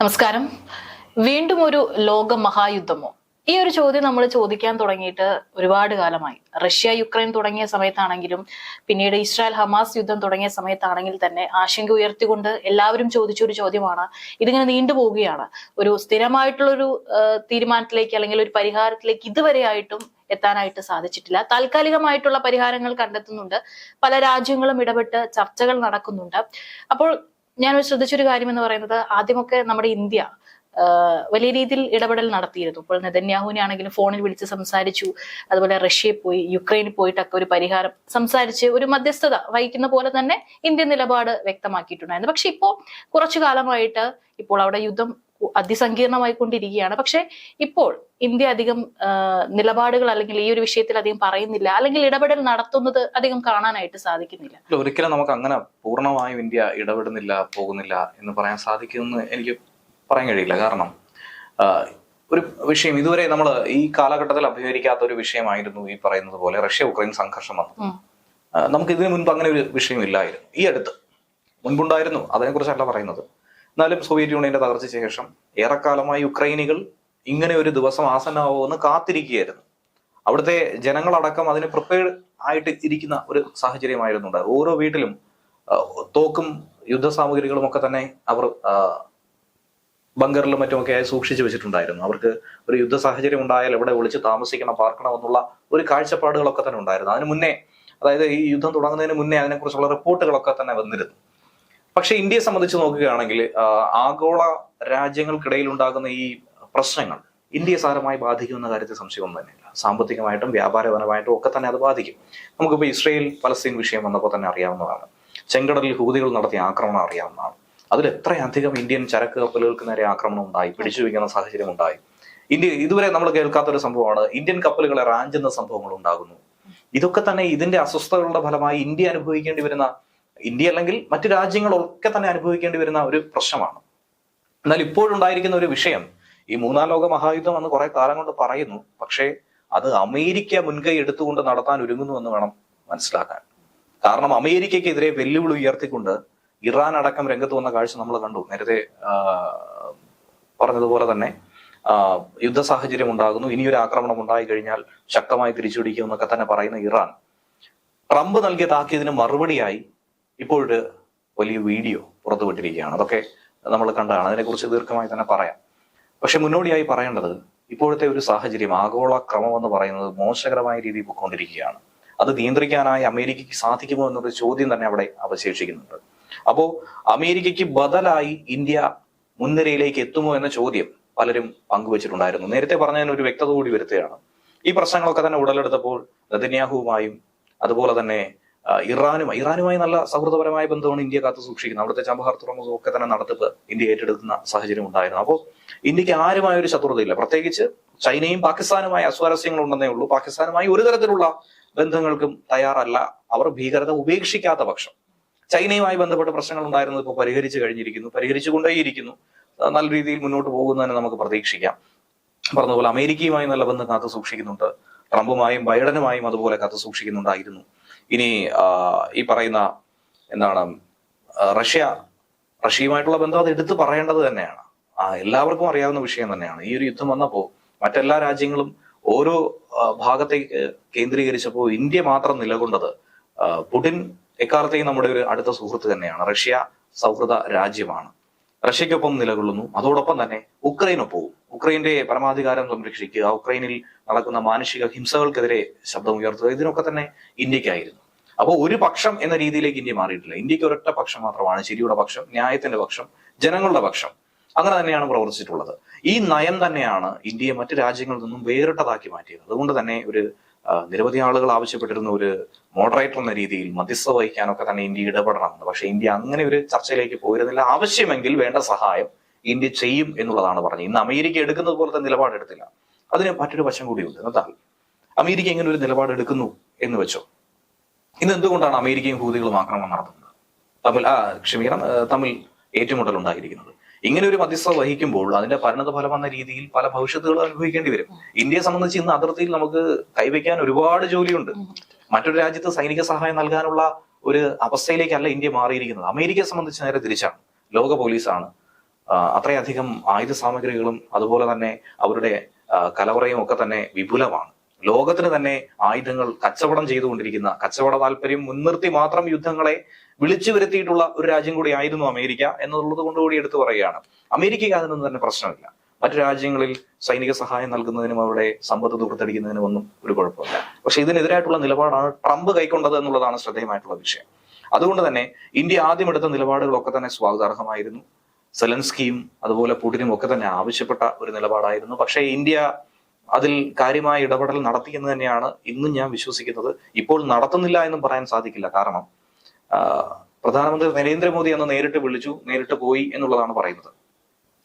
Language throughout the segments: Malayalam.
നമസ്കാരം. വീണ്ടും ഒരു ലോക മഹായുദ്ധമോ ഈ ഒരു ചോദ്യം നമ്മൾ ചോദിക്കാൻ തുടങ്ങിയിട്ട് ഒരുപാട് കാലമായി. റഷ്യ യുക്രൈൻ തുടങ്ങിയ സമയത്താണെങ്കിലും പിന്നീട് ഇസ്രായേൽ ഹമാസ് യുദ്ധം തുടങ്ങിയ സമയത്താണെങ്കിൽ തന്നെ ആശങ്ക ഉയർത്തിക്കൊണ്ട് എല്ലാവരും ചോദിച്ച ഒരു ചോദ്യമാണ്. ഇതിങ്ങനെ നീണ്ടുപോവുകയാണ് ഒരു സ്ഥിരമായിട്ടുള്ളൊരു തീരുമാനത്തിലേക്ക് അല്ലെങ്കിൽ ഒരു പരിഹാരത്തിലേക്ക് ഇതുവരെയായിട്ടും എത്താനായിട്ട് സാധിച്ചിട്ടില്ല. താൽക്കാലികമായിട്ടുള്ള പരിഹാരങ്ങൾ കണ്ടെത്തുന്നുണ്ട്. പല രാജ്യങ്ങളും ഇടപെട്ട് ചർച്ചകൾ നടക്കുന്നുണ്ട്. അപ്പോൾ ഞാൻ ശ്രദ്ധിച്ചൊരു കാര്യം എന്ന് പറയുന്നത് ആദ്യമൊക്കെ നമ്മുടെ ഇന്ത്യ വലിയ രീതിയിൽ ഇടപെടൽ നടത്തിയിരുന്നു. ഇപ്പോൾ നെതന്യാഹുവിനെ ആണെങ്കിലും ഫോണിൽ വിളിച്ച് സംസാരിച്ചു. അതുപോലെ റഷ്യയിൽ പോയി യുക്രൈനിൽ പോയിട്ടൊക്കെ ഒരു പരിഹാരം സംസാരിച്ച് ഒരു മധ്യസ്ഥത വഹിക്കുന്ന പോലെ തന്നെ ഇന്ത്യൻ നിലപാട് വ്യക്തമാക്കിയിട്ടുണ്ടായിരുന്നു. പക്ഷെ ഇപ്പോൾ കുറച്ചു കാലമായിട്ട് ഇപ്പോൾ അവിടെ യുദ്ധം അതിസങ്കീർണമായി കൊണ്ടിരിക്കുകയാണ് പക്ഷെ ഇപ്പോൾ ഇന്ത്യ അധികം നിലപാടുകൾ അല്ലെങ്കിൽ ഈ ഒരു വിഷയത്തിൽ അധികം പറയുന്നില്ല. അല്ലെങ്കിൽ ഇടപെടൽ നടത്തുന്നത് അധികം കാണാനായിട്ട് സാധിക്കുന്നില്ല. ഒരിക്കലും നമുക്ക് അങ്ങനെ പൂർണമായും ഇന്ത്യ ഇടപെടുന്നില്ല പോകുന്നില്ല എന്ന് പറയാൻ സാധിക്കുമെന്ന് എനിക്ക് പറയാൻ കഴിയില്ല. കാരണം ഒരു വിഷയം ഇതുവരെ നമ്മൾ ഈ കാലഘട്ടത്തിൽ അഭിമുഖീകരിക്കാത്ത ഒരു വിഷയമായിരുന്നു ഈ പറയുന്നത് പോലെ റഷ്യ ഉക്രൈൻ സംഘർഷം വന്നു നമുക്ക് ഇതിനു മുൻപ് അങ്ങനെ ഒരു വിഷയം ഇല്ലായിരുന്നു ഈ അടുത്ത് മുൻപുണ്ടായിരുന്നു അതിനെക്കുറിച്ചല്ല പറയുന്നത്. എന്നാലും സോവിയറ്റ് യൂണിയന്റെ തകർച്ചയ്ക്ക് ശേഷം ഏറെക്കാലമായി യുക്രൈനികൾ ഇങ്ങനെ ഒരു ദിവസം ആസന്നമാവുമെന്ന് കാത്തിരിക്കുകയായിരുന്നു. അവിടുത്തെ ജനങ്ങളടക്കം അതിന് പ്രിപ്പയർഡ് ആയിട്ട് ഇരിക്കുന്ന ഒരു സാഹചര്യമായിരുന്നു ഉണ്ടായത്. ഓരോ വീട്ടിലും തോക്കും യുദ്ധസാമഗ്രികളും ഒക്കെ തന്നെ അവർ ബങ്കറിലും മറ്റുമൊക്കെ ആയി സൂക്ഷിച്ചു വെച്ചിട്ടുണ്ടായിരുന്നു. അവർക്ക് ഒരു യുദ്ധ സാഹചര്യം ഉണ്ടായാൽ എവിടെ ഒളിച്ച് താമസിക്കണം പാർക്കണം എന്നുള്ള ഒരു കാഴ്ചപ്പാടുകളൊക്കെ തന്നെ ഉണ്ടായിരുന്നു. അതിന് മുന്നേ അതായത് ഈ യുദ്ധം തുടങ്ങുന്നതിന് മുന്നേ അതിനെക്കുറിച്ചുള്ള റിപ്പോർട്ടുകളൊക്കെ തന്നെ വന്നിരുന്നു. പക്ഷെ ഇന്ത്യയെ സംബന്ധിച്ച് നോക്കുകയാണെങ്കിൽ ആഗോള രാജ്യങ്ങൾക്കിടയിൽ ഉണ്ടാകുന്ന ഈ പ്രശ്നങ്ങൾ ഇന്ത്യയെ സാരമായി ബാധിക്കുമെന്ന കാര്യത്തിൽ സംശയമൊന്നും തന്നെയില്ല. സാമ്പത്തികമായിട്ടും വ്യാപാരപരമായിട്ടും ഒക്കെ തന്നെ അത് ബാധിക്കും. നമുക്കിപ്പോൾ ഇസ്രയേൽ പലസ്തീൻ വിഷയം വന്നപ്പോൾ തന്നെ അറിയാവുന്നതാണ്. ചെങ്കടലിൽ ഹൂതികൾ നടത്തിയ ആക്രമണം അറിയാവുന്നതാണ്. അതിൽ എത്രയധികം ഇന്ത്യൻ ചരക്ക് കപ്പലുകൾക്ക് നേരെ ആക്രമണം ഉണ്ടായി പിടിച്ചു വയ്ക്കുന്ന സാഹചര്യം ഉണ്ടായി. ഇന്ത്യ ഇതുവരെ നമ്മൾ കേൾക്കാത്തൊരു സംഭവമാണ് ഇന്ത്യൻ കപ്പലുകളെ റാഞ്ചുന്ന സംഭവങ്ങൾ ഉണ്ടാകുന്നു. ഇതൊക്കെ തന്നെ ഇതിന്റെ അസ്വസ്ഥതകളുടെ ഫലമായി ഇന്ത്യ അനുഭവിക്കേണ്ടി വരുന്ന ഇന്ത്യ അല്ലെങ്കിൽ മറ്റു രാജ്യങ്ങളൊക്കെ തന്നെ അനുഭവിക്കേണ്ടി വരുന്ന ഒരു പ്രശ്നമാണ്. എന്നാൽ ഇപ്പോഴുണ്ടായിരിക്കുന്ന ഒരു വിഷയം ഈ മൂന്നാം ലോക മഹായുദ്ധം എന്ന് കുറെ കാലം കൊണ്ട് പറയുന്നു. പക്ഷേ അത് അമേരിക്ക മുൻകൈ എടുത്തുകൊണ്ട് നടത്താൻ ഒരുങ്ങുന്നു എന്ന് വേണം മനസ്സിലാക്കാൻ. കാരണം അമേരിക്കയ്ക്കെതിരെ വെല്ലുവിളി ഉയർത്തിക്കൊണ്ട് ഇറാൻ അടക്കം രംഗത്ത് വന്ന കാഴ്ച നമ്മൾ കണ്ടു. നേരത്തെ പറഞ്ഞതുപോലെ തന്നെ യുദ്ധ സാഹചര്യം ഉണ്ടാകുന്നു. ഇനിയൊരു ആക്രമണം ഉണ്ടായി കഴിഞ്ഞാൽ ശക്തമായി തിരിച്ചുപിടിക്കുമെന്നൊക്കെ തന്നെ പറയുന്ന ഇറാൻ. ട്രംപ് നൽകിയ താക്കീതിന് മറുപടിയായി ഇപ്പോഴൊരു വലിയ വീഡിയോ പുറത്തുവിട്ടിരിക്കുകയാണ് അതൊക്കെ നമ്മൾ കണ്ടതാണ്. അതിനെക്കുറിച്ച് ദീർഘമായി തന്നെ പറയാം. പക്ഷെ മുന്നോടിയായി പറയേണ്ടത് ഇപ്പോഴത്തെ ഒരു സാഹചര്യം ആഗോള ക്രമം എന്ന് പറയുന്നത് മോശകരമായ രീതിയിൽ പോയിക്കൊണ്ടിരിക്കുകയാണ്. അത് നിയന്ത്രിക്കാനായി അമേരിക്കയ്ക്ക് സാധിക്കുമോ എന്നൊരു ചോദ്യം തന്നെ അവിടെ അവശേഷിക്കുന്നുണ്ട്. അപ്പോൾ അമേരിക്കയ്ക്ക് ബദലായി ഇന്ത്യ മുൻനിരയിലേക്ക് എത്തുമോ എന്ന ചോദ്യം പലരും പങ്കുവച്ചിട്ടുണ്ടായിരുന്നു. നേരത്തെ പറഞ്ഞതിന് ഒരു വ്യക്തത കൂടി വരുത്തുകയാണ്. ഈ പ്രശ്നങ്ങളൊക്കെ തന്നെ ഉടലെടുത്തപ്പോൾ നെതന്യാഹുവുമായും അതുപോലെ തന്നെ ആ, ഇറാനുമായി നല്ല സൗഹൃദപരമായ ബന്ധമാണ് ഇന്ത്യ കാത്തു സൂക്ഷിക്കുന്നത്. അവിടുത്തെ ചബഹാർ തുറമുഖം ഒക്കെ തന്നെ നടത്തിപ്പ് ഇന്ത്യ ഏറ്റെടുക്കുന്ന സാഹചര്യം ഉണ്ടായിരുന്നു. അപ്പോൾ ഇന്ത്യയ്ക്ക് ആരുമായ ഒരു ശത്രുതയില്ല. പ്രത്യേകിച്ച് ചൈനയും പാകിസ്ഥാനുമായി അസ്വാരസ്യങ്ങൾ ഉണ്ടെന്നേ ഉള്ളൂ. പാകിസ്ഥാനുമായി ഒരു തരത്തിലുള്ള ബന്ധങ്ങൾക്കും തയ്യാറല്ല. അവർ ഭീകരത ഉപേക്ഷിക്കാത്ത പക്ഷം. ചൈനയുമായി ബന്ധപ്പെട്ട പ്രശ്നങ്ങൾ ഉണ്ടായിരുന്നത് ഇപ്പോൾ പരിഹരിച്ചു കഴിഞ്ഞിരിക്കുന്നു. പരിഹരിച്ചുകൊണ്ടേയിരിക്കുന്നു നല്ല രീതിയിൽ മുന്നോട്ട് പോകുന്നതിന് നമുക്ക് പ്രതീക്ഷിക്കാം. പറഞ്ഞതുപോലെ അമേരിക്കയുമായി നല്ല ബന്ധം കാത്തു സൂക്ഷിക്കുന്നുണ്ട്. ട്രംപുമായും ബൈഡനുമായും അതുപോലെ കാത്തു സൂക്ഷിക്കുന്നുണ്ടായിരുന്നു. ഇനി ഈ പറയുന്ന എന്താണ് റഷ്യ റഷ്യയുമായിട്ടുള്ള ബന്ധം അത് എടുത്തു പറയേണ്ടത് തന്നെയാണ്. എല്ലാവർക്കും അറിയാവുന്ന വിഷയം തന്നെയാണ്. ഈ ഒരു യുദ്ധം വന്നപ്പോൾ മറ്റെല്ലാ രാജ്യങ്ങളും ഓരോ ഭാഗത്തേക്ക് കേന്ദ്രീകരിച്ചപ്പോൾ ഇന്ത്യ മാത്രം നിലകൊണ്ടത് പുടിൻ എക്കാലത്തെയും നമ്മുടെ ഒരു അടുത്ത സുഹൃത്ത് തന്നെയാണ്. റഷ്യ സൗഹൃദ രാജ്യമാണ്. റഷ്യക്കൊപ്പം നിലകൊള്ളുന്നു. അതോടൊപ്പം തന്നെ ഉക്രൈനൊപ്പവും. ഉക്രൈന്റെ പരമാധികാരം സംരക്ഷിക്കുക ഉക്രൈനിൽ നടക്കുന്ന മാനുഷിക ഹിംസകൾക്കെതിരെ ശബ്ദം ഉയർത്തുക ഇതിനൊക്കെ തന്നെ ഇന്ത്യക്കായിരുന്നു. അപ്പോൾ ഒരു പക്ഷം എന്ന രീതിയിലേക്ക് ഇന്ത്യ മാറിയിട്ടില്ല. ഇന്ത്യയ്ക്ക് ഒരൊറ്റ പക്ഷം മാത്രമാണ് ശരിയുടെ പക്ഷം ന്യായത്തിന്റെ പക്ഷം ജനങ്ങളുടെ പക്ഷം. അങ്ങനെ തന്നെയാണ് പ്രവർത്തിച്ചിട്ടുള്ളത്. ഈ നയം തന്നെയാണ് ഇന്ത്യയെ മറ്റു രാജ്യങ്ങളിൽ നിന്നും വേറിട്ടതാക്കി മാറ്റിയത്. അതുകൊണ്ട് തന്നെ ഒരു നിരവധി ആളുകൾ ആവശ്യപ്പെട്ടിരുന്ന ഒരു മോഡറേറ്റർ എന്ന രീതിയിൽ മധ്യസ്ഥ വഹിക്കാനൊക്കെ തന്നെ ഇന്ത്യ ഇടപെടണമെന്ന് പക്ഷേ ഇന്ത്യ അങ്ങനെ ഒരു ചർച്ചയിലേക്ക് പോയിരുന്നില്ല. ആവശ്യമെങ്കിൽ വേണ്ട സഹായം ഇന്ത്യ ചെയ്യും എന്നുള്ളതാണ് പറഞ്ഞത്. ഇന്ന് അമേരിക്ക എടുക്കുന്നത് പോലത്തെ നിലപാടെടുത്തില്ല അതിന് മറ്റൊരു വശം കൂടിയുണ്ട്. എന്നാൽ അമേരിക്ക ഇങ്ങനെ ഒരു നിലപാടെടുക്കുന്നു എന്ന് വെച്ചോ? ഇന്ന് എന്തുകൊണ്ടാണ് അമേരിക്കയും ഹൂതികളും ആക്രമണം നടത്തുന്നത്? തമ്മിൽ ആ ക്ഷമിക്കണം തമ്മിൽ ഏറ്റുമുട്ടൽ ഉണ്ടായിരിക്കുന്നത് ഇങ്ങനെ ഒരു മധ്യസ്ഥത വഹിക്കുമ്പോൾ അതിന്റെ പരിണത ഫലം എന്ന രീതിയിൽ പല ഭവിഷ്യത്തുകളും അനുഭവിക്കേണ്ടി വരും. ഇന്ത്യയെ സംബന്ധിച്ച് ഇന്ന് അതിർത്തിയിൽ നമുക്ക് കൈവയ്ക്കാൻ ഒരുപാട് ജോലിയുണ്ട്. മറ്റൊരു രാജ്യത്ത് സൈനിക സഹായം നൽകാനുള്ള ഒരു അവസ്ഥയിലേക്കല്ല ഇന്ത്യ മാറിയിരിക്കുന്നത്. അമേരിക്കയെ സംബന്ധിച്ച് നേരെ തിരിച്ചാണ്. ലോക പോലീസാണ് അത്രയധികം ആയുധ സാമഗ്രികളും അതുപോലെ തന്നെ അവരുടെ കലവറയും ഒക്കെ തന്നെ വിപുലമാണ്. ലോകത്തിന് തന്നെ ആയുധങ്ങൾ കച്ചവടം ചെയ്തുകൊണ്ടിരിക്കുന്ന കച്ചവട താല്പര്യം മുൻനിർത്തി മാത്രം യുദ്ധങ്ങളെ വിളിച്ചു വരുത്തിയിട്ടുള്ള ഒരു രാജ്യം കൂടി ആയിരുന്നു അമേരിക്ക എന്നുള്ളത് കൊണ്ട് കൂടി എടുത്തു പറയുകയാണ്. അമേരിക്കയ്ക്ക് അതിനൊന്നും തന്നെ പ്രശ്നമില്ല. മറ്റു രാജ്യങ്ങളിൽ സൈനിക സഹായം നൽകുന്നതിനും അവരുടെ സമ്പത്ത് ദുർത്തടിക്കുന്നതിനും ഒന്നും ഒരു കുഴപ്പമില്ല. പക്ഷെ ഇതിനെതിരായിട്ടുള്ള നിലപാടാണ് ട്രംപ് കൈക്കൊണ്ടത് എന്നുള്ളതാണ് ശ്രദ്ധേയമായിട്ടുള്ള വിഷയം. അതുകൊണ്ട് തന്നെ ഇന്ത്യ ആദ്യം എടുത്ത നിലപാടുകളൊക്കെ തന്നെ സ്വാഗതാർഹമായിരുന്നു. സെലൻസ്കിയും അതുപോലെ പുടിനും ഒക്കെ തന്നെ ആവശ്യപ്പെട്ട ഒരു നിലപാടായിരുന്നു. പക്ഷേ ഇന്ത്യ അതിൽ കാര്യമായ ഇടപെടൽ നടത്തി എന്ന് തന്നെയാണ് ഇന്നും ഞാൻ വിശ്വസിക്കുന്നത്. ഇപ്പോൾ നടത്തുന്നില്ല എന്നും പറയാൻ സാധിക്കില്ല. കാരണം പ്രധാനമന്ത്രി നരേന്ദ്രമോദി അന്ന് നേരിട്ട് വിളിച്ചു നേരിട്ട് പോയി എന്നുള്ളതാണ് പറയുന്നത്.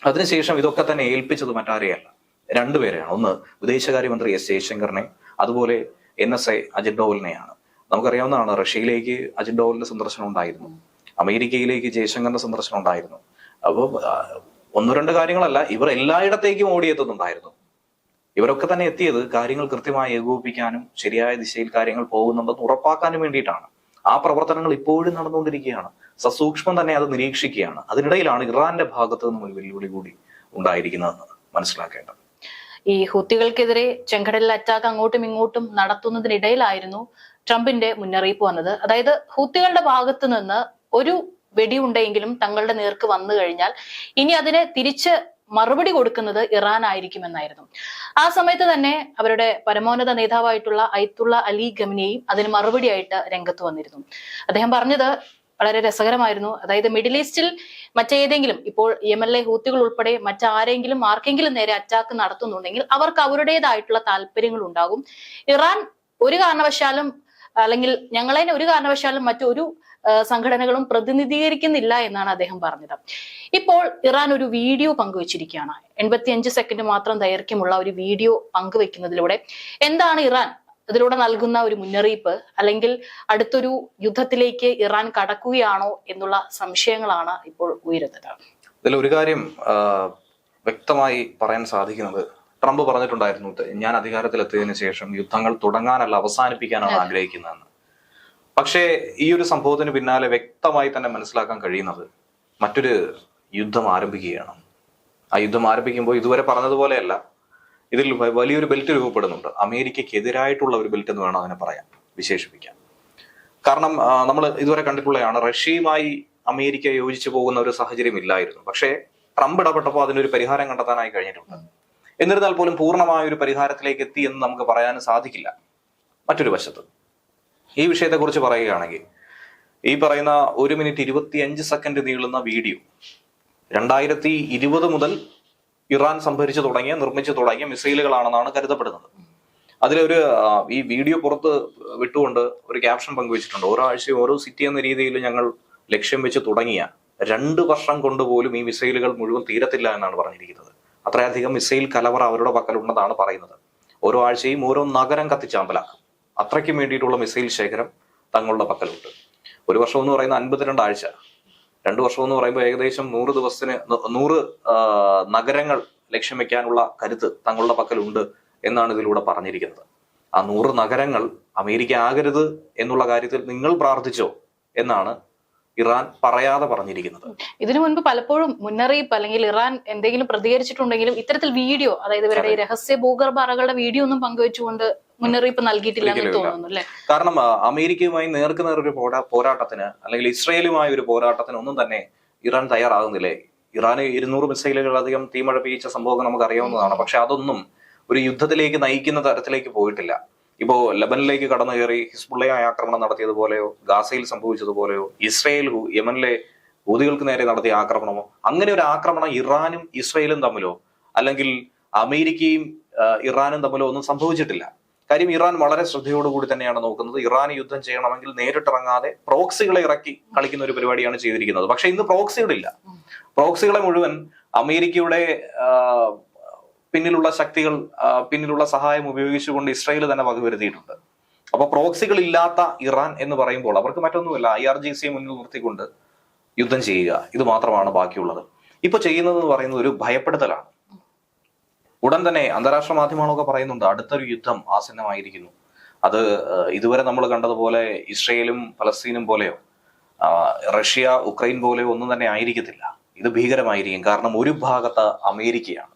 അതിനുശേഷം ഇതൊക്കെ തന്നെ ഏൽപ്പിച്ചത് മറ്റാരെയല്ല. രണ്ടുപേരെയാണ് ഒന്ന് വിദേശകാര്യമന്ത്രി എസ് ജയശങ്കറിനെ അതുപോലെ എൻ എസ് എ അജിത് ഡോവലിനെയാണ്. നമുക്കറിയാവുന്നതാണ് റഷ്യയിലേക്ക് അജിത് ഡോവലിന്റെ സന്ദർശനം ഉണ്ടായിരുന്നു. അമേരിക്കയിലേക്ക് ജയശങ്കറിന്റെ സന്ദർശനം ഉണ്ടായിരുന്നു. അപ്പോൾ ഒന്നോ രണ്ട് കാര്യങ്ങളല്ല ഇവർ എല്ലായിടത്തേക്കും ഓടിയെത്തുന്നുണ്ടായിരുന്നു. ഇവരൊക്കെ തന്നെ എത്തിയത് കാര്യങ്ങൾ കൃത്യമായി ഏകോപിപ്പിക്കാനും ശരിയായ ദിശയിൽ കാര്യങ്ങൾ പോകുന്നുണ്ടെന്ന് ഉറപ്പാക്കാനും വേണ്ടിയിട്ടാണ്. ആ പ്രവർത്തനങ്ങൾ ഇപ്പോഴും നടന്നുകൊണ്ടിരിക്കുകയാണ്. സസൂക്ഷ്മം തന്നെ അത് നിരീക്ഷിക്കുകയാണ്. അതിനിടയിലാണ് ഇറാന്റെ ഭാഗത്ത് നിന്നും ഒരു വെല്ലുവിളി കൂടി ഉണ്ടായിരിക്കുന്നതെന്ന് മനസ്സിലാക്കേണ്ടത്. ഈ ഹുത്തികൾക്കെതിരെ ചെങ്കടലിൽ അറ്റാക്ക് അങ്ങോട്ടും ഇങ്ങോട്ടും നടത്തുന്നതിനിടയിലായിരുന്നു ട്രംപിന്റെ മുന്നറിയിപ്പ് വന്നത്. അതായത് ഹൂത്തികളുടെ ഭാഗത്ത് നിന്ന് ഒരു വെടിയുണ്ടെങ്കിലും തങ്ങളുടെ നേർക്ക് വന്നു കഴിഞ്ഞാൽ ഇനി അതിനെ തിരിച്ച് മറുപടി കൊടുക്കുന്നത് ഇറാൻ ആയിരിക്കുമെന്നായിരുന്നു ആ സമയത്ത് തന്നെ അവരുടെ പരമോന്നത നേതാവായിട്ടുള്ള അയത്തുള്ള അലി ഗമിനെയും അതിന് മറുപടിയായിട്ട് രംഗത്ത് വന്നിരുന്നു. അദ്ദേഹം പറഞ്ഞത് വളരെ രസകരമായിരുന്നു. അതായത് മിഡിൽ ഈസ്റ്റിൽ മറ്റേതെങ്കിലും ഇപ്പോൾ യമനിലെ ഹൂത്തികൾ ഉൾപ്പെടെ മറ്റാരെങ്കിലും ആർക്കെങ്കിലും നേരെ അറ്റാക്ക് നടത്തുന്നുണ്ടെങ്കിൽ അവർക്ക് അവരുടേതായിട്ടുള്ള താല്പര്യങ്ങൾ ഉണ്ടാകും. ഇറാൻ ഒരു കാരണവശാലും അല്ലെങ്കിൽ ഞങ്ങളെ ഒരു കാരണവശാലും മറ്റൊരു സംഘടനകളും പ്രതിനിധീകരിക്കുന്നില്ല എന്നാണ് അദ്ദേഹം പറഞ്ഞത്. ഇപ്പോൾ ഇറാൻ ഒരു വീഡിയോ പങ്കുവച്ചിരിക്കുകയാണ്. എൺപത്തിയഞ്ച് സെക്കൻഡ് മാത്രം ദൈർഘ്യമുള്ള ഒരു വീഡിയോ പങ്കുവെക്കുന്നതിലൂടെ എന്താണ് ഇറാൻ അതിലൂടെ നൽകുന്ന ഒരു മുന്നറിയിപ്പ്? അല്ലെങ്കിൽ അടുത്തൊരു യുദ്ധത്തിലേക്ക് ഇറാൻ കടക്കുകയാണോ എന്നുള്ള സംശയങ്ങളാണ് ഇപ്പോൾ ഉയരുന്നത്. ഇതിൽ ഒരു കാര്യം വ്യക്തമായി പറയാൻ സാധിക്കുന്നത് ട്രംപ് പറഞ്ഞിട്ടുണ്ടായിരുന്നു. ഞാൻ അധികാരത്തിലെത്തിയതിനു ശേഷം യുദ്ധങ്ങൾ തുടങ്ങാനല്ല അവസാനിപ്പിക്കാനാണ് ആഗ്രഹിക്കുന്നതെന്ന്. പക്ഷേ ഈ ഒരു സംഭവത്തിന് പിന്നാലെ വ്യക്തമായി തന്നെ മനസ്സിലാക്കാൻ കഴിയുന്നത് മറ്റൊരു യുദ്ധം ആരംഭിക്കുകയാണ്. ആ യുദ്ധം ആരംഭിക്കുമ്പോൾ ഇതുവരെ പറഞ്ഞതുപോലെയല്ല. ഇതിൽ വലിയൊരു ബെൽറ്റ് രൂപപ്പെടുന്നുണ്ട്. അമേരിക്കയ്ക്കെതിരായിട്ടുള്ള ഒരു ബെൽറ്റ് എന്ന് വേണം അതിനെ പറയാൻ വിശേഷിപ്പിക്കാൻ. കാരണം നമ്മൾ ഇതുവരെ കണ്ടിട്ടുള്ളതാണ് റഷ്യയുമായി അമേരിക്ക യോജിച്ചു പോകുന്ന ഒരു സാഹചര്യം ഇല്ലായിരുന്നു. പക്ഷേ ട്രംപ് ഇടപെട്ടപ്പോൾ അതിനൊരു പരിഹാരം കണ്ടെത്താനായി കഴിഞ്ഞിട്ടുണ്ട്. എന്നിരുന്നാൽ പോലും പൂർണമായ ഒരു പരിഹാരത്തിലേക്ക് എത്തി എന്ന് നമുക്ക് പറയാൻ സാധിക്കില്ല. മറ്റൊരു വശത്ത്. ഈ വിഷയത്തെക്കുറിച്ച് പറയുകയാണെങ്കിൽ ഈ പറയുന്ന ഒരു മിനിറ്റ് ഇരുപത്തിയഞ്ച് സെക്കൻഡ് നീളുന്ന വീഡിയോ രണ്ടായിരത്തി ഇരുപത് മുതൽ ഇറാൻ സംഭരിച്ചു തുടങ്ങിയ നിർമ്മിച്ചു തുടങ്ങിയ മിസൈലുകളാണെന്നാണ് കരുതപ്പെടുന്നത്. അതിലൊരു ഈ വീഡിയോ പുറത്ത് വിട്ടുകൊണ്ട് ഒരു ക്യാപ്ഷൻ പങ്കുവച്ചിട്ടുണ്ട്. ഓരോ ആഴ്ചയും ഓരോ സിറ്റി എന്ന രീതിയിൽ ഞങ്ങൾ ലക്ഷ്യം വെച്ച് തുടങ്ങിയ രണ്ട് വർഷം കൊണ്ട് പോലും ഈ മിസൈലുകൾ മുഴുവൻ തീരത്തില്ല എന്നാണ് പറഞ്ഞിരിക്കുന്നത്. അത്രയധികം മിസൈൽ കലവറ അവരുടെ പക്കലുണ്ടെന്നാണ് പറയുന്നത്. ഓരോ ആഴ്ചയും ഓരോ നഗരം കത്തിച്ചാമ്പലാക്കും അത്രയ്ക്കും വേണ്ടിയിട്ടുള്ള മിസൈൽ ശേഖരം തങ്ങളുടെ പക്കലുണ്ട്. ഒരു വർഷം എന്ന് പറയുന്ന അൻപത്തിരണ്ട് ആഴ്ച. രണ്ട് വർഷം എന്ന് പറയുമ്പോൾ ഏകദേശം നൂറ് ദിവസത്തിന് നൂറ് നഗരങ്ങൾ ലക്ഷ്യം വെക്കാനുള്ള കരുത്ത് തങ്ങളുടെ പക്കലുണ്ട് എന്നാണ് ഇതിലൂടെ പറഞ്ഞിരിക്കുന്നത്. ആ നൂറ് നഗരങ്ങൾ അമേരിക്ക ആകരുത് എന്നുള്ള കാര്യത്തിൽ നിങ്ങൾ പ്രാർത്ഥിച്ചോ എന്നാണ് ഇറാൻ പറയാതെ പറഞ്ഞിരിക്കുന്നത്. ഇതിനു മുൻപ് പലപ്പോഴും മുന്നറിയിപ്പ് അല്ലെങ്കിൽ ഇറാൻ എന്തെങ്കിലും പ്രതികരിച്ചിട്ടുണ്ടെങ്കിലും ഇത്തരത്തിൽ വീഡിയോ അതായത് ഇവരുടെ രഹസ്യ ഭൂഗർഭ അറകളുടെ വീഡിയോ ഒന്നും പങ്കുവെച്ചുകൊണ്ട് മുന്നറിയിപ്പ് നൽകിയിട്ടില്ല എന്ന് തോന്നുന്നു അല്ലെ? കാരണം അമേരിക്കയുമായി നേർക്കുന്ന ഒരു പോരാ പോരാട്ടത്തിന് അല്ലെങ്കിൽ ഇസ്രയേലുമായി ഒരു പോരാട്ടത്തിന് ഒന്നും തന്നെ ഇറാൻ തയ്യാറാകുന്നില്ലേ? ഇറാന് ഇരുന്നൂറ് മിസൈലുകളധികം തീമഴ പെയ്യിച്ച സംഭവം നമുക്ക് അറിയാവുന്നതാണ് പക്ഷെ അതൊന്നും ഒരു യുദ്ധത്തിലേക്ക് നയിക്കുന്ന തരത്തിലേക്ക് പോയിട്ടില്ല. ഇപ്പോ ലബനിലേക്ക് കടന്നു കയറി ഹിസ്ബുള്ളയായ ആക്രമണം നടത്തിയതുപോലെയോ ഗാസയിൽ സംഭവിച്ചതുപോലെയോ ഇസ്രയേൽ യമനിലെ ഹൂതികൾക്ക് നേരെ നടത്തിയ ആക്രമണമോ അങ്ങനെ ഒരു ആക്രമണം ഇറാനും ഇസ്രയേലും തമ്മിലോ അല്ലെങ്കിൽ അമേരിക്കയും ഇറാനും തമ്മിലോ ഒന്നും സംഭവിച്ചിട്ടില്ല. കാര്യം ഇറാൻ വളരെ ശ്രദ്ധയോടുകൂടി തന്നെയാണ് നോക്കുന്നത്. ഇറാൻ യുദ്ധം ചെയ്യണമെങ്കിൽ നേരിട്ടിറങ്ങാതെ പ്രോക്സികളെ ഇറക്കി കളിക്കുന്ന ഒരു പരിപാടിയാണ് ചെയ്തിരിക്കുന്നത്. പക്ഷെ ഇന്ന് പ്രോക്സികളില്ല. പ്രോക്സികളെ മുഴുവൻ അമേരിക്കയുടെ പിന്നിലുള്ള ശക്തികൾ പിന്നിലുള്ള സഹായം ഉപയോഗിച്ചുകൊണ്ട് ഇസ്രായേൽ തന്നെ വകവരുത്തിയിട്ടുണ്ട്. അപ്പൊ പ്രോക്സികൾ ഇല്ലാത്ത ഇറാൻ എന്ന് പറയുമ്പോൾ അവർക്ക് മറ്റൊന്നുമില്ല ഐ ആർ ജി സിയെ മുന്നിൽ നിർത്തിക്കൊണ്ട് യുദ്ധം ചെയ്യുക. ഇത് മാത്രമാണ് ബാക്കിയുള്ളത്. ഇപ്പൊ ചെയ്യുന്നത് എന്ന് പറയുന്നത് ഒരു ഭയപ്പെടുത്തലാണ്. ഉടൻ തന്നെ അന്താരാഷ്ട്ര മാധ്യമങ്ങളൊക്കെ പറയുന്നുണ്ട് അടുത്തൊരു യുദ്ധം ആസന്നമായിരിക്കുന്നു. അത് ഇതുവരെ നമ്മൾ കണ്ടതുപോലെ ഇസ്രയേലും പലസ്തീനും പോലെയോ റഷ്യ ഉക്രൈൻ പോലെയോ ഒന്നും തന്നെ ആയിരിക്കത്തില്ല. ഇത് ഭീകരമായിരിക്കും. കാരണം ഒരു ഭാഗത്ത് അമേരിക്കയാണ്.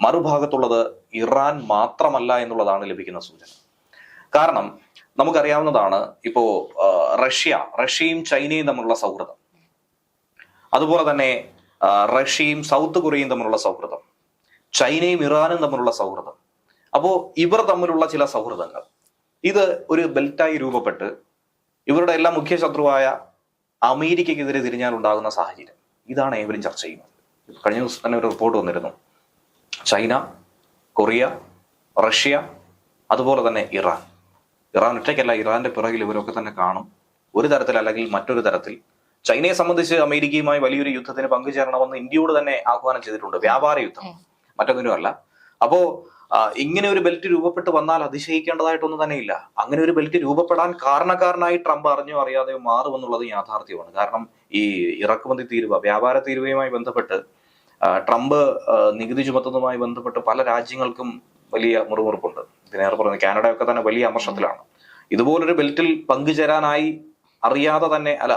മറുഭാഗത്തുള്ളത് ഇറാൻ മാത്രമല്ല എന്നുള്ളതാണ് ലഭിക്കുന്ന സൂചന. കാരണം നമുക്കറിയാവുന്നതാണ് ഇപ്പോ റഷ്യ റഷ്യയും ചൈനയും തമ്മിലുള്ള സൗഹൃദം. അതുപോലെ തന്നെ റഷ്യയും സൗത്ത് കൊറിയയും തമ്മിലുള്ള സൗഹൃദം. ചൈനയും ഇറാനും തമ്മിലുള്ള സൗഹൃദം. അപ്പോൾ ഇവർ തമ്മിലുള്ള ചില സൗഹൃദങ്ങൾ. ഇത് ഒരു ബെൽറ്റായി രൂപപ്പെട്ട് ഇവരുടെ എല്ലാ മുഖ്യ ശത്രുവായ അമേരിക്കയ്ക്കെതിരെ തിരിഞ്ഞാൽ ഉണ്ടാകുന്ന സാഹചര്യം. ഇതാണ് ഏവരും ചർച്ച ചെയ്യുന്നത്. കഴിഞ്ഞ ദിവസം തന്നെ ഒരു റിപ്പോർട്ട് വന്നിരുന്നു. ചൈന കൊറിയ റഷ്യ അതുപോലെ തന്നെ ഇറാൻ. ഇറാൻ ഒറ്റയ്ക്കല്ല ഇറാന്റെ പിറകിൽ ഇവരൊക്കെ തന്നെ കാണും. ഒരു തരത്തിൽ അല്ലെങ്കിൽ മറ്റൊരു തരത്തിൽ ചൈനയെ സംബന്ധിച്ച് അമേരിക്കയുമായി വലിയൊരു യുദ്ധത്തിന് പങ്കുചേരണമെന്ന് ഇന്ത്യയോട് തന്നെ ആഹ്വാനം ചെയ്തിട്ടുണ്ട്. വ്യാപാര യുദ്ധം. മറ്റൊന്നിനുമല്ല. അപ്പോ ഇങ്ങനെ ഒരു ബെൽറ്റ് രൂപപ്പെട്ട് വന്നാൽ അതിശയിക്കേണ്ടതായിട്ടൊന്നും തന്നെ ഇല്ല അങ്ങനെ ഒരു ബെൽറ്റ് രൂപപ്പെടാൻ കാരണക്കാരനായി ട്രംപ് അറിഞ്ഞോ അറിയാതെയോ മാറുമെന്നുള്ളത് യാഥാർത്ഥ്യമാണ്. കാരണം ഈ ഇറക്കുമതി തീരുവ വ്യാപാര തീരുവയുമായി ബന്ധപ്പെട്ട് ട്രംപ് നികുതി ചുമത്തുന്നതുമായി ബന്ധപ്പെട്ട് പല രാജ്യങ്ങൾക്കും വലിയ മുറിമുറുപ്പുണ്ട്. ഇതിനേറെ പറയുന്നത് കാനഡയൊക്കെ തന്നെ വലിയ അമർഷത്തിലാണ്. ഇതുപോലൊരു ബെൽറ്റിൽ പങ്കുചേരാനായി അറിയാതെ തന്നെ അല്ല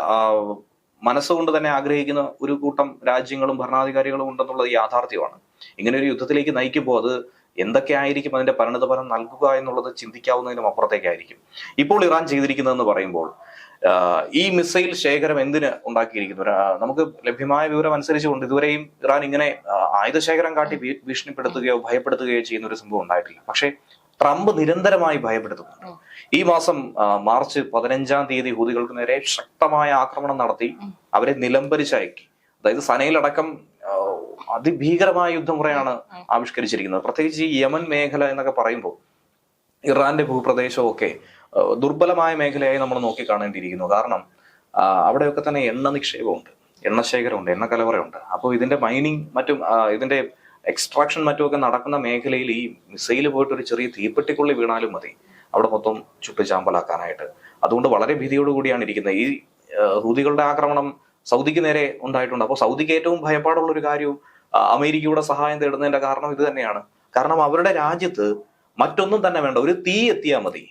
മനസ്സുകൊണ്ട് തന്നെ ആഗ്രഹിക്കുന്ന ഒരു കൂട്ടം രാജ്യങ്ങളും ഭരണാധികാരികളും ഉണ്ടെന്നുള്ളത് യാഥാർത്ഥ്യമാണ്. ഇങ്ങനെ ഒരു യുദ്ധത്തിലേക്ക് നയിക്കുമ്പോൾ അത് എന്തൊക്കെ ആയിരിക്കും അതിന്റെ പരിണതഫലം നൽകുക എന്നുള്ളത് ചിന്തിക്കാവുന്നതിനും അപ്പുറത്തേക്കായിരിക്കും. ഇപ്പോൾ ഇറാൻ ചെയ്തിരിക്കുന്നതെന്ന് പറയുമ്പോൾ ഈ മിസൈൽ ശേഖരം എന്തിന് ഉണ്ടാക്കിയിരിക്കുന്നു? നമുക്ക് ലഭ്യമായ വിവരം അനുസരിച്ചുകൊണ്ട് ഇതുവരെയും ഇറാൻ ഇങ്ങനെ ആയുധ ശേഖരം കാട്ടി ഭീഷണിപ്പെടുത്തുകയോ ഭയപ്പെടുത്തുകയോ ചെയ്യുന്ന ഒരു സംഭവം ഉണ്ടായിട്ടില്ല. പക്ഷേ ട്രംപ് നിരന്തരമായി ഭയപ്പെടുത്തുന്നുണ്ട്. ഈ മാസം മാർച്ച് പതിനഞ്ചാം തീയതി ഹൂതികൾക്ക് നേരെ ശക്തമായ ആക്രമണം നടത്തി അവരെ നിലംപരിച്ചയക്കി. അതായത് സനയിലടക്കം അതിഭീകരമായ യുദ്ധമുറയാണ് ആവിഷ്കരിച്ചിരിക്കുന്നത്. പ്രത്യേകിച്ച് ഈ യമൻ മേഖല എന്നൊക്കെ പറയുമ്പോൾ ഇറാന്റെ ഭൂപ്രദേശവും ഒക്കെ ദുർബലമായ മേഖലയായി നമ്മൾ നോക്കി നോക്കിക്കാണേണ്ടിയിരിക്കുന്നു. കാരണം അവിടെയൊക്കെ തന്നെ എണ്ണ നിക്ഷേപമുണ്ട് എണ്ണ ശേഖരമുണ്ട് എണ്ണ കലവറയുണ്ട്. അപ്പോൾ ഇതിന്റെ മൈനിങ് മറ്റും ഇതിന്റെ എക്സ്ട്രാക്ഷൻ മറ്റുമൊക്കെ നടക്കുന്ന മേഖലയിൽ ഈ മിസൈൽ പോയിട്ട് ഒരു ചെറിയ തീപ്പെട്ടിക്കുള്ളി വീണാലും മതി. അവിടെ മൊത്തം ചുട്ടുചാമ്പലാക്കാനായിട്ട്. അതുകൊണ്ട് വളരെ ഭീതിയോടുകൂടിയാണ് ഇരിക്കുന്നത്. ഈ ഹൂതികളുടെ ആക്രമണം സൗദിക്ക് നേരെ ഉണ്ടായിട്ടുണ്ട്. അപ്പോൾ സൗദിക്ക് ഏറ്റവും ഭയപ്പാടുള്ള ഒരു കാര്യവും അമേരിക്കയുടെ സഹായം തേടുന്നതിന്റെ കാരണം ഇത് തന്നെയാണ്. കാരണം അവരുടെ രാജ്യത്ത് മറ്റൊന്നും തന്നെ വേണ്ട ഒരു തീ എത്തിയാൽ മതി.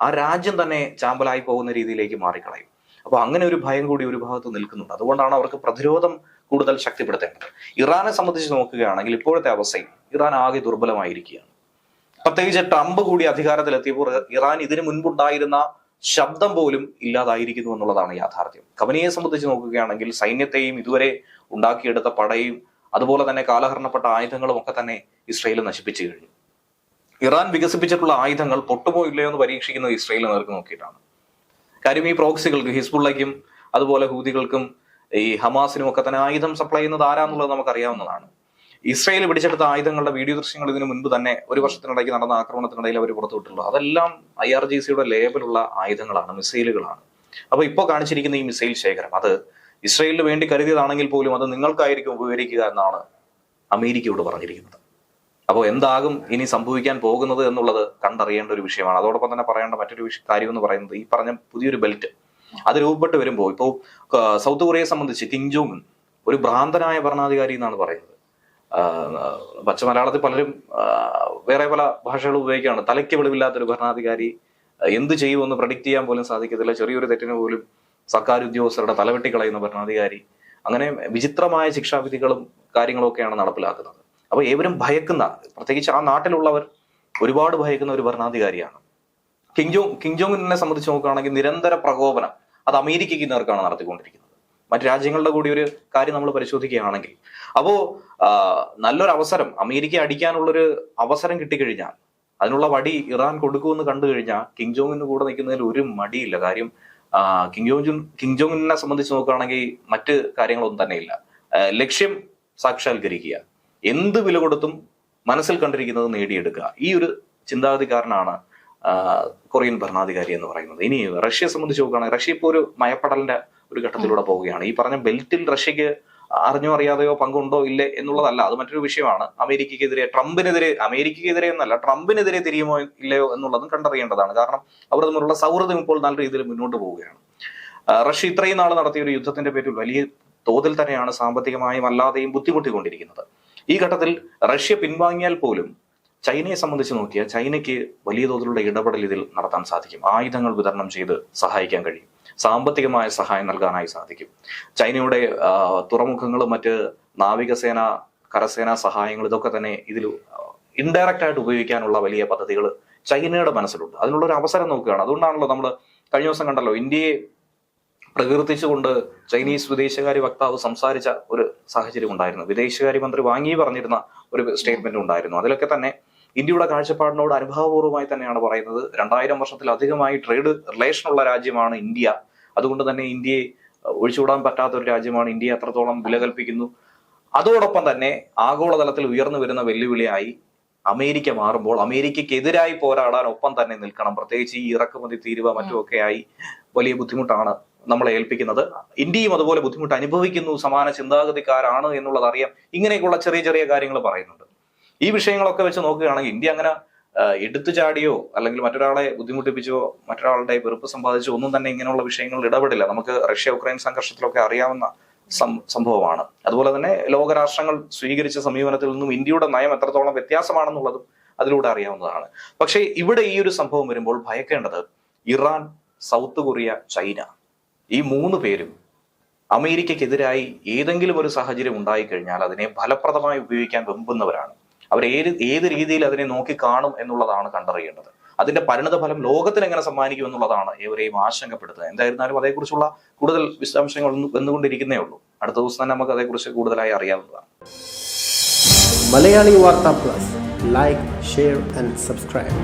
ആ രാജ്യം തന്നെ ചാമ്പലായി പോകുന്ന രീതിയിലേക്ക് മാറിക്കളയും. അപ്പൊ അങ്ങനെ ഒരു ഭയം കൂടി ഒരു ഭാഗത്ത് നിൽക്കുന്നുണ്ട്. അതുകൊണ്ടാണ് അവർക്ക് പ്രതിരോധം കൂടുതൽ ശക്തിപ്പെടുത്തേണ്ടത്. ഇറാനെ സംബന്ധിച്ച് നോക്കുകയാണെങ്കിൽ ഇപ്പോഴത്തെ അവസ്ഥയിൽ ഇറാൻ ആകെ ദുർബലമായിരിക്കുകയാണ്. പ്രത്യേകിച്ച് ട്രംപ് കൂടി അധികാരത്തിലെത്തിയപ്പോൾ ഇറാൻ ഇതിനു മുൻപുണ്ടായിരുന്ന ശബ്ദം പോലും ഇല്ലാതായിരിക്കുന്നു എന്നുള്ളതാണ് യാഥാർത്ഥ്യം. കവനിയെ സംബന്ധിച്ച് നോക്കുകയാണെങ്കിൽ സൈന്യത്തെയും ഇതുവരെ ഉണ്ടാക്കിയെടുത്ത പടയും അതുപോലെ തന്നെ കാലഹരണപ്പെട്ട ആയുധങ്ങളും ഒക്കെ തന്നെ ഇസ്രയേൽ നശിപ്പിച്ചു കഴിഞ്ഞു. ഇറാൻ വികസിപ്പിച്ചിട്ടുള്ള ആയുധങ്ങൾ പൊട്ടുമോ ഇല്ലയോ എന്ന് പരീക്ഷിക്കുന്നത് ഇസ്രയേൽ നേർക്ക് നോക്കിയിട്ടാണ്. കാര്യം ഈ പ്രോക്സികൾക്ക് ഹിസ്ബുള്ളയ്ക്കും അതുപോലെ ഹൂതികൾക്കും ഈ ഹമാസിനും ഒക്കെ തന്നെ ആയുധം സപ്ലൈ ചെയ്യുന്നത് ആരാന്നുള്ളത് നമുക്കറിയാവുന്നതാണ്. ഇസ്രയേൽ പിടിച്ചെടുത്ത ആയുധങ്ങളുടെ വീഡിയോ ദൃശ്യങ്ങൾ ഇതിനു മുൻപ് തന്നെ ഒരു വർഷത്തിനിടയ്ക്ക് നടന്ന ആക്രമണത്തിനിടയിൽ അവർ പുറത്തുവിട്ടുള്ളൂ അതെല്ലാം ഐ ആർ ജി സിയുടെ ലേബലുള്ള ആയുധങ്ങളാണ് മിസൈലുകളാണ്. അപ്പൊ ഇപ്പോൾ കാണിച്ചിരിക്കുന്ന ഈ മിസൈൽ ശേഖരം അത് ഇസ്രയേലിന് വേണ്ടി കരുതിയതാണെങ്കിൽ പോലും അത് നിങ്ങൾക്കായിരിക്കും ഉപകരിക്കുക എന്നാണ് അമേരിക്കയോട് പറഞ്ഞിരിക്കുന്നത്. അപ്പോൾ എന്താകും ഇനി സംഭവിക്കാൻ പോകുന്നത് എന്നുള്ളത് കണ്ടറിയേണ്ട ഒരു വിഷയമാണ്. അതോടൊപ്പം തന്നെ പറയേണ്ട മറ്റൊരു കാര്യം എന്ന് പറയുന്നത് ഈ പറഞ്ഞ പുതിയൊരു ബെൽറ്റ്. അത് രൂപപ്പെട്ട് വരുമ്പോൾ ഇപ്പോൾ സൗത്ത് കൊറിയയെ സംബന്ധിച്ച് കിങ് ജോങ് ഒരു ഭ്രാന്തനായ ഭരണാധികാരി എന്നാണ് പറയുന്നത്. പച്ച മലയാളത്തിൽ പലരും വേറെ പല ഭാഷകൾ ഉപയോഗിക്കുകയാണ്. തലയ്ക്ക് വെളിവില്ലാത്തൊരു ഭരണാധികാരി എന്ത് ചെയ്യുമെന്ന് പ്രഡിക്റ്റ് ചെയ്യാൻ പോലും സാധിക്കത്തില്ല. ചെറിയൊരു തെറ്റിന് പോലും സർക്കാർ ഉദ്യോഗസ്ഥരുടെ തലവെട്ടിക്കളയുന്ന ഭരണാധികാരി. അങ്ങനെ വിചിത്രമായ ശിക്ഷാവിധികളും കാര്യങ്ങളൊക്കെയാണ് നടപ്പിലാക്കുന്നത്. അപ്പൊ ഏവരും ഭയക്കുന്ന പ്രത്യേകിച്ച് ആ നാട്ടിലുള്ളവർ ഒരുപാട് ഭയക്കുന്ന ഒരു ഭരണാധികാരിയാണ്. കിങ് ജോങ് കിങ് ജോങ്ങിനെ സംബന്ധിച്ച് നോക്കുകയാണെങ്കിൽ നിരന്തര പ്രകോപനം അത് അമേരിക്കയ്ക്ക് നേർക്കാണ് നടത്തിക്കൊണ്ടിരിക്കുന്നത്. മറ്റു രാജ്യങ്ങളുടെ കൂടി ഒരു കാര്യം നമ്മൾ പരിശോധിക്കുകയാണെങ്കിൽ അപ്പോ നല്ലൊരു അവസരം അമേരിക്ക അടിക്കാനുള്ളൊരു അവസരം കിട്ടിക്കഴിഞ്ഞാൽ അതിനുള്ള വടി ഇറാൻ കൊടുക്കുമെന്ന് കണ്ടു കഴിഞ്ഞാൽ കിങ് ജോങ്ങിന് കൂടെ നിൽക്കുന്നതിൽ ഒരു മടിയില്ല. കാര്യം കിങ് ജോങ് കിങ് ജോങ്ങിനെ സംബന്ധിച്ച് നോക്കുകയാണെങ്കിൽ മറ്റ് കാര്യങ്ങളൊന്നും തന്നെയില്ല. ലക്ഷ്യം സാക്ഷാത്കരിക്കുക. എന്ത് വില കൊടുത്തും മനസ്സിൽ കണ്ടിരിക്കുന്നത് നേടിയെടുക്കുക. ഈ ഒരു ചിന്താഗതിക്കാരനാണ് കൊറിയൻ ഭരണാധികാരി എന്ന് പറയുന്നത്. ഇനി റഷ്യയെ സംബന്ധിച്ച് നോക്കുകയാണെങ്കിൽ റഷ്യ ഇപ്പോൾ ഒരു മയപ്പെടലിന്റെ ഒരു ഘട്ടത്തിലൂടെ പോവുകയാണ്. ഈ പറഞ്ഞ ബെൽറ്റിൽ റഷ്യക്ക് അറിഞ്ഞോ അറിയാതെയോ പങ്കുണ്ടോ ഇല്ലേ എന്നുള്ളതല്ല. അത് മറ്റൊരു വിഷയമാണ്. അമേരിക്കക്കെതിരെ ട്രംപിനെതിരെ അമേരിക്കക്കെതിരെ എന്നല്ല ട്രംപിനെതിരെ തിരിയുമോ ഇല്ലയോ എന്നുള്ളതും കണ്ടറിയേണ്ടതാണ്. കാരണം അവർ തമ്മിലുള്ള സൗഹൃദം ഇപ്പോൾ നല്ല രീതിയിൽ മുന്നോട്ട് പോവുകയാണ്. റഷ്യ ഇത്രയും നാൾ നടത്തിയ ഒരു യുദ്ധത്തിന്റെ പേരിൽ വലിയ തോതിൽ തന്നെയാണ് സാമ്പത്തികമായും അല്ലാതെയും ബുദ്ധിമുട്ടിക്കൊണ്ടിരിക്കുന്നത്. ഈ ഘട്ടത്തിൽ റഷ്യ പിൻവാങ്ങിയാൽ പോലും ചൈനയെ സംബന്ധിച്ച് നോക്കിയാൽ ചൈനയ്ക്ക് വലിയ തോതിലുള്ള ഇടപെടൽ ഇതിൽ നടത്താൻ സാധിക്കും. ആയുധങ്ങൾ വിതരണം ചെയ്ത് സഹായിക്കാൻ കഴിയും. സാമ്പത്തികമായ സഹായം നൽകാനായി സാധിക്കും. ചൈനയുടെ തുറമുഖങ്ങളും മറ്റ് നാവികസേന കരസേനാ സഹായങ്ങൾ ഇതൊക്കെ തന്നെ ഇതിൽ ഇൻഡയറക്റ്റ് ആയിട്ട് ഉപയോഗിക്കാനുള്ള വലിയ പദ്ധതികൾ ചൈനയുടെ മനസ്സിലുണ്ട്. അതിനുള്ള ഒരു അവസരം നോക്കുകയാണ്. അതുകൊണ്ടാണല്ലോ നമ്മൾ കഴിഞ്ഞ ദിവസം കണ്ടല്ലോ ഇന്ത്യയെ പ്രകീർത്തിച്ചുകൊണ്ട് ചൈനീസ് വിദേശകാര്യ വക്താവ് സംസാരിച്ച ഒരു സാഹചര്യം ഉണ്ടായിരുന്നു. വിദേശകാര്യ മന്ത്രി വാങ്ങി പറഞ്ഞിരുന്ന ഒരു സ്റ്റേറ്റ്മെന്റ് ഉണ്ടായിരുന്നു. അതിലൊക്കെ തന്നെ ഇന്ത്യയുടെ കാഴ്ചപ്പാടിനോട് അനുഭാവപൂർവമായി തന്നെയാണ് പറയുന്നത്. രണ്ടായിരം വർഷത്തിലധികമായി ട്രേഡ് റിലേഷൻ ഉള്ള രാജ്യമാണ് ഇന്ത്യ. അതുകൊണ്ട് തന്നെ ഇന്ത്യയെ ഒഴിച്ചുവിടാൻ ഒഴിച്ചുകൂടാൻ പറ്റാത്ത ഒരു രാജ്യമാണ് ഇന്ത്യ. അത്രത്തോളം വില കൽപ്പിക്കുന്നു. അതോടൊപ്പം തന്നെ ആഗോളതലത്തിൽ ഉയർന്നു വരുന്ന വെല്ലുവിളിയായി അമേരിക്ക മാറുമ്പോൾ അമേരിക്കയ്ക്കെതിരായി പോരാടാൻ ഒപ്പം തന്നെ നിൽക്കണം. പ്രത്യേകിച്ച് ഈ ഇറക്കുമതി തീരുവ മറ്റുമൊക്കെയായി വലിയ ബുദ്ധിമുട്ടാണ് നമ്മളെ ഏൽപ്പിക്കുന്നത്. ഇന്ത്യയും അതുപോലെ ബുദ്ധിമുട്ട് അനുഭവിക്കുന്നു സമാന ചിന്താഗതിക്കാരാണ് എന്നുള്ളത് അറിയാം ഇങ്ങനെയൊക്കെയുള്ള ചെറിയ ചെറിയ കാര്യങ്ങൾ പറയുന്നുണ്ട്. ഈ വിഷയങ്ങളൊക്കെ വെച്ച് നോക്കുകയാണെങ്കിൽ ഇന്ത്യ അങ്ങനെ എടുത്തു ചാടിയോ അല്ലെങ്കിൽ മറ്റൊരാളെ ബുദ്ധിമുട്ടിപ്പിച്ചോ മറ്റൊരാളുടെ വെറുപ്പ് സമ്പാദിച്ചോ ഒന്നും തന്നെ ഇങ്ങനെയുള്ള വിഷയങ്ങളിൽ ഇടപെടില്ല. നമുക്ക് റഷ്യ ഉക്രൈൻ സംഘർഷത്തിലൊക്കെ അറിയാവുന്ന സംഭവമാണ്. അതുപോലെ തന്നെ ലോകരാഷ്ട്രങ്ങൾ സ്വീകരിച്ച സമീപനത്തിൽ നിന്നും ഇന്ത്യയുടെ നയം എത്രത്തോളം വ്യത്യാസമാണെന്നുള്ളതും അതിലൂടെ അറിയാവുന്നതാണ്. പക്ഷേ ഇവിടെ ഈ ഒരു സംഭവം വരുമ്പോൾ ഭയക്കേണ്ടത് ഇറാൻ സൗത്ത് കൊറിയ ചൈന ഈ മൂന്ന് പേരും അമേരിക്കക്കെതിരായി ഏതെങ്കിലും ഒരു സാഹചര്യം ഉണ്ടായിക്കഴിഞ്ഞാൽ അതിനെ ഫലപ്രദമായി ഉപയോഗിക്കാൻ വെമ്പുന്നവരാണ്. അവർ ഏത് ഏത് രീതിയിൽ അതിനെ നോക്കി കാണും എന്നുള്ളതാണ് കണ്ടറിയേണ്ടത്. അതിന്റെ പരിണത ഫലം ലോകത്തിന് എങ്ങനെ സമ്മാനിക്കും എന്നുള്ളതാണ് ഏവരെയും ആശങ്കപ്പെടുത്തുന്നത്. എന്തായിരുന്നാലും അതേക്കുറിച്ചുള്ള കൂടുതൽ വിശദാംശങ്ങൾ വന്നുകൊണ്ടിരിക്കുന്നേ ഉള്ളൂ. അടുത്ത ദിവസം തന്നെ നമുക്ക് അതേക്കുറിച്ച് കൂടുതലായി അറിയാവുന്നതാണ്. Malayali Vartha plus. Like share and subscribe